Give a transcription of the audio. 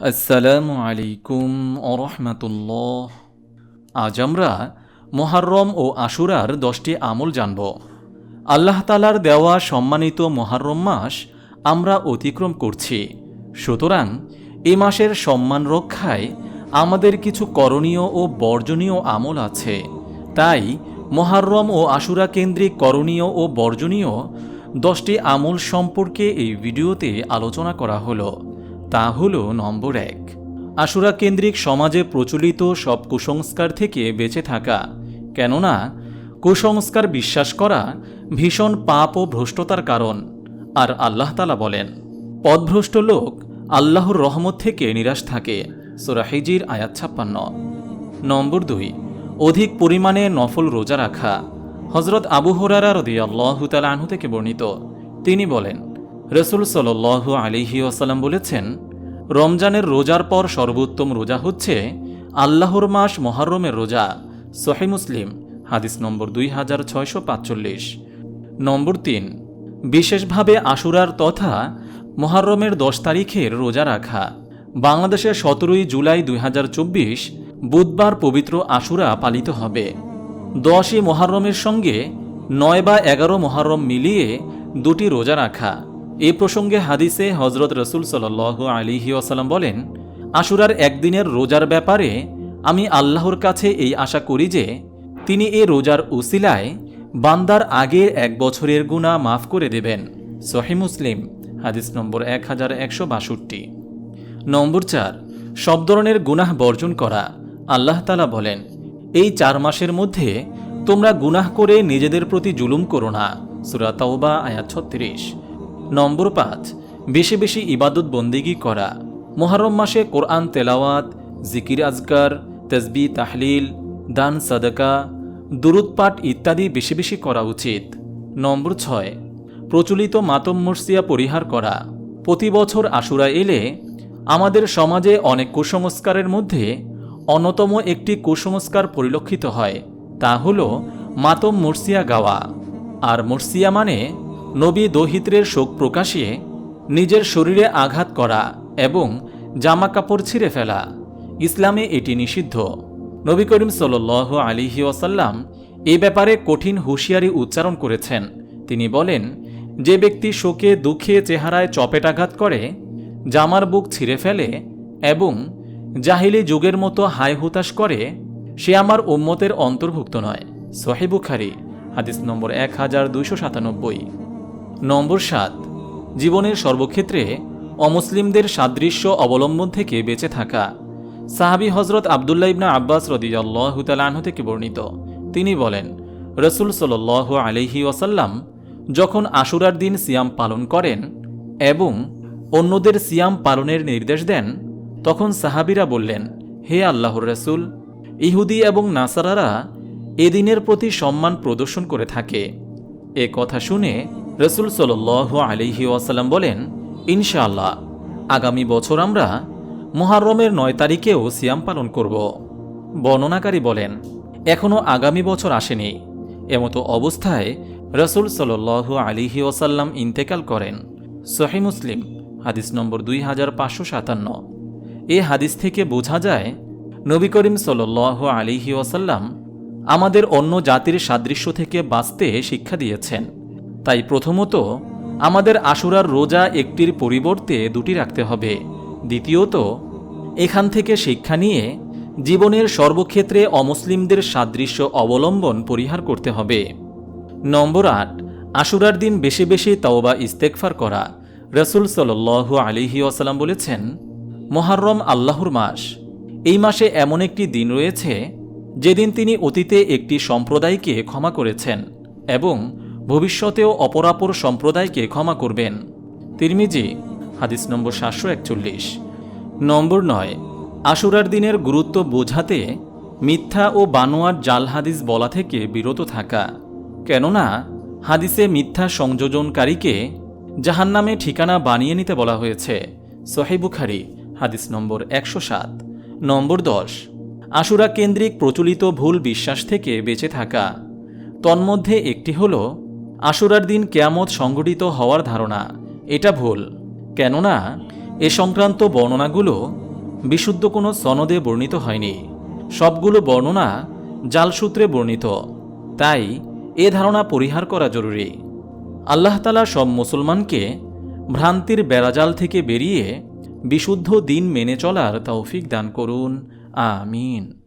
আসসালামু আলাইকুম আরহামাতুল্লাহ আজ আমরা মোহাররম ও আশুরার দশটি আমল জানব। আল্লাহ তালার দেওয়া সম্মানিত মোহাররম মাস আমরা অতিক্রম করছি। সুতরাং এ মাসের সম্মান রক্ষায় আমাদের কিছু করণীয় ও বর্জনীয় আমল আছে। তাই মোহাররম ও আশুরা কেন্দ্রিক করণীয় ও বর্জনীয় দশটি আমল সম্পর্কে এই ভিডিওতে আলোচনা করা হলো। তা হল নম্বর এক। আশুরা কেন্দ্রিক সমাজে প্রচলিত সব কুসংস্কার থেকে বেঁচে থাকা, কেননা কুসংস্কার বিশ্বাস করা ভীষণ পাপ ও ভ্রষ্টতার কারণ, আর আল্লাহ তালা বলেন পদভ্রষ্ট লোক আল্লাহর রহমত থেকে নিরাশ থাকে। সোরাহিজির আয়াত ছাপ্পান্ন। নম্বর দুই, অধিক পরিমাণে নফল রোজা রাখা। হজরত আবু হরারা তালা আনহু থেকে বর্ণিত। তিনি বলেন, রসুল সাল আলিহি আসাল্লাম বলেছেন রমজানের রোজার পর সর্বোত্তম রোজা হচ্ছে আল্লাহর মাস মহারমের রোজা, সহি মুসলিম, হাদিস নম্বর দুই হাজার ছয়শো পাঁচচল্লিশ। নম্বর তিন, বিশেষভাবে আশুরার তথা মহারমের দশ তারিখের রোজা রাখা। বাংলাদেশের সতেরোই জুলাই দুই হাজার চব্বিশ বুধবার পবিত্র আশুরা পালিত হবে। দশই মহারমের সঙ্গে নয় বা এগারো মহারম মিলিয়ে দুটি রোজা রাখা। এ প্রসঙ্গে হাদিসে হজরত রসুল সাল আলিহি আসালাম বলেন, আশুরার একদিনের রোজার ব্যাপারে আমি আল্লাহর কাছে এই আশা করি যে, তিনি এ রোজার উসিলায় বান্দার আগের এক বছরের গুণা মাফ করে দেবেন। সহি মুসলিম, হাদিস নম্বর এক হাজার একশো বাষট্টি। নম্বর চার, সব ধরনের গুনাহ বর্জন করা। আল্লাহ তালা বলেন, এই চার মাসের মধ্যে তোমরা গুনাহ করে নিজেদের প্রতি জুলুম করো না। সুরা তাওবা, আয়াত ছত্রিশ। নম্বর পাঁচ, বেশি বেশি ইবাদত বন্দিগি করা। মোহরম মাসে কোরআন তেলাওয়াত, জিকির আজকার, তসবি, তাহলিল, দান, সাদকা, দুরুদ পাঠ ইত্যাদি বেশি বেশি করা উচিত। নম্বর ছয়, প্রচলিত মাতম মর্সিয়া পরিহার করা। প্রতি বছর আশুরা এলে আমাদের সমাজে অনেক কুসংস্কারের মধ্যে অন্যতম একটি কুসংস্কার পরিলক্ষিত হয়, তা হল মাতম মর্সিয়া গাওয়া। আর মর্সিয়া মানে নবী দহিত্রের শোক প্রকাশে নিজের শরীরে আঘাত করা এবং জামা কাপড় ছিঁড়ে ফেলা, ইসলামে এটি নিষিদ্ধ। নবী করিম সাল আলিহি ওয়াসাল্লাম এ ব্যাপারে কঠিন হুঁশিয়ারি উচ্চারণ করেছেন। তিনি বলেন, যে ব্যক্তি শোকে, দুঃখে, চেহারায় চপেটাঘাত করে, জামার বুক ছিঁড়ে ফেলে এবং জাহিলি যুগের মতো হাই হুতাশ করে, সে আমার উম্মতের অন্তর্ভুক্ত নয়। সোহেবুখারি হাদিস নম্বর এক হাজার দুইশো সাতানব্বই। নম্বর সাত। জীবনের সর্বক্ষেত্রে অমুসলিমদের সাদৃশ্য অবলম্বন থেকে বেঁচে থাকা। সাহাবি হজরত আবদুল্লাহ ইবনা আব্বাস রদিয়াল্লাহতালাহ থেকে বর্ণিত। তিনি বলেন, রসুল সাল আলহি ওয়াসাল্লাম যখন আশুরার দিন সিয়াম পালন করেন এবং অন্যদের সিয়াম পালনের নির্দেশ দেন, তখন সাহাবিরা বললেন, হে আল্লাহর রসুল, ইহুদি এবং নাসারারা এদিনের প্রতি সম্মান প্রদর্শন করে থাকে। এ কথা শুনে রসুল সাল আলিহি ওয়াসাল্লাম বলেন, ইনশাআল্লাহ, আগামী বছর আমরা মোহারমের নয় তারিখেও সিয়াম পালন করব। বর্ণনাকারী বলেন এখনও আগামী বছর আসেনি। এমতো অবস্থায় রসুল সাল আলিহি ওসাল্লাম ইন্তেকাল করেন। সহি মুসলিম, হাদিস নম্বর দুই হাজার পাঁচশো সাতান্ন। এ হাদিস থেকে বোঝা যায়, নবী করিম সাল আলিহি ওসাল্লাম আমাদের অন্য জাতির সাদৃশ্য থেকে বাঁচতে শিক্ষা দিয়েছেন। তাই প্রথমত আমাদের আশুরার রোজা একটির পরিবর্তে দুটি রাখতে হবে। দ্বিতীয়ত, এখান থেকে শিক্ষা নিয়ে জীবনের সর্বক্ষেত্রে অমুসলিমদের সাদৃশ্য অবলম্বন পরিহার করতে হবে। নম্বর আট, আশুরার দিন বেশি বেশি তাওবা ইস্তেকফার করা। রসুল সাল আলিহি আসালাম বলেছেন মহারম আল্লাহর মাস। এই মাসে এমন একটি দিন রয়েছে, যেদিন তিনি অতীতে একটি সম্প্রদায়কে ক্ষমা করেছেন এবং ভবিষ্যতেও অপরাপর সম্প্রদায়কে ক্ষমা করবেন। তিরমিজি, হাদিস নম্বর সাতশো একচল্লিশ। নম্বর নয়, আশুরার দিনের গুরুত্ব বোঝাতে মিথ্যা ও বানোয়ার জাল হাদিস বলা থেকে বিরত থাকা। কেননা, হাদিসে মিথ্যা সংযোজনকারীকে জাহান্নামে ঠিকানা বানিয়ে নিতে বলা হয়েছে। সোহেবুখারি হাদিস নম্বর একশো সাত। নম্বর দশ, আশুরা কেন্দ্রিক প্রচলিত ভুল বিশ্বাস থেকে বেঁচে থাকা। তন্মধ্যে একটি হল আশুরার দিন কেয়ামত সংঘটিত হওয়ার ধারণা। এটা ভুল। কেননা, এ সংক্রান্ত বর্ণনাগুলো বিশুদ্ধ কোনো সনদে বর্ণিত হয়নি। সবগুলো বর্ণনা জালসূত্রে বর্ণিত। তাই এ ধারণা পরিহার করা জরুরি। আল্লাহ তালা সব মুসলমানকে ভ্রান্তির বেড়াজাল থেকে বেরিয়ে বিশুদ্ধ দিন মেনে চলার তৌফিক দান করুন। আমিন।